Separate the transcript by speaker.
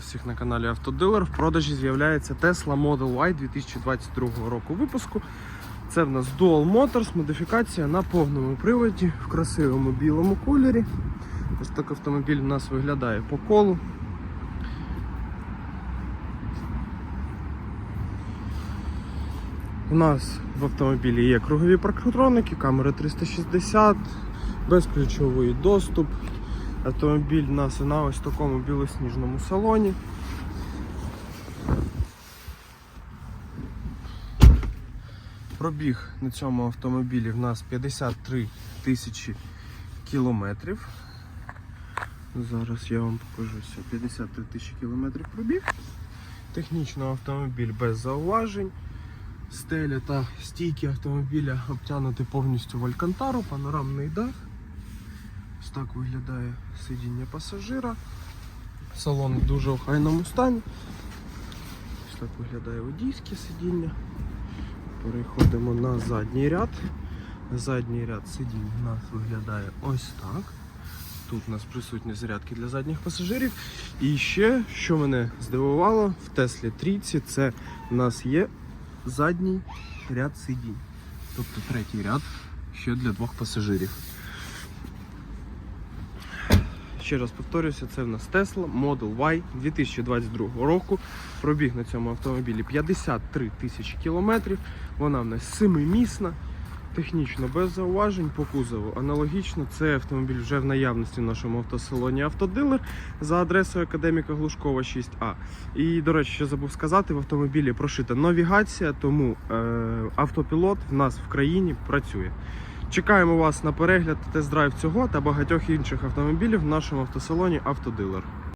Speaker 1: Всіх на каналі Автодилер. В продажі з'являється Tesla Model Y 2022 року випуску. Це в нас Dual Motors, модифікація на повному приводі в красивому білому кольорі. Ось так автомобіль у нас виглядає по колу. У нас в автомобілі є кругові парктроники, камери 360, безключовий доступ. Автомобіль у нас на ось такому білосніжному салоні. Пробіг на цьому автомобілі в нас 53 тисячі кілометрів. Зараз я вам покажу все. 53 тисячі кілометрів пробіг. Технічно автомобіль без зауважень. Стеля та стійки автомобіля обтянуті повністю в алькантару, панорамний дах. Ось так виглядає сидіння пасажира. Салон в дуже охайному стані. Ось так виглядає водійське сидіння. Переходимо на задній ряд. Задній ряд сидінь у нас виглядає ось так. Тут у нас присутні зарядки для задніх пасажирів. І ще, що мене здивувало, в Теслі Трійці це у нас є задній ряд сидінь. Тобто третій ряд ще для двох пасажирів. Ще раз повторюся, це в нас Tesla Model Y 2022 року. Пробіг на цьому автомобілі 53 тисячі кілометрів. Вона в нас семимісна, технічно без зауважень, по кузову аналогічно. Це автомобіль вже в наявності в нашому автосалоні Автодилер за адресою Академіка Глушкова 6А. І, до речі, ще забув сказати, в автомобілі прошита навігація, тому е, автопілот в нас в країні працює. Чекаємо вас на перегляд тест-драйв цього та багатьох інших автомобілів в нашому автосалоні Автодилер.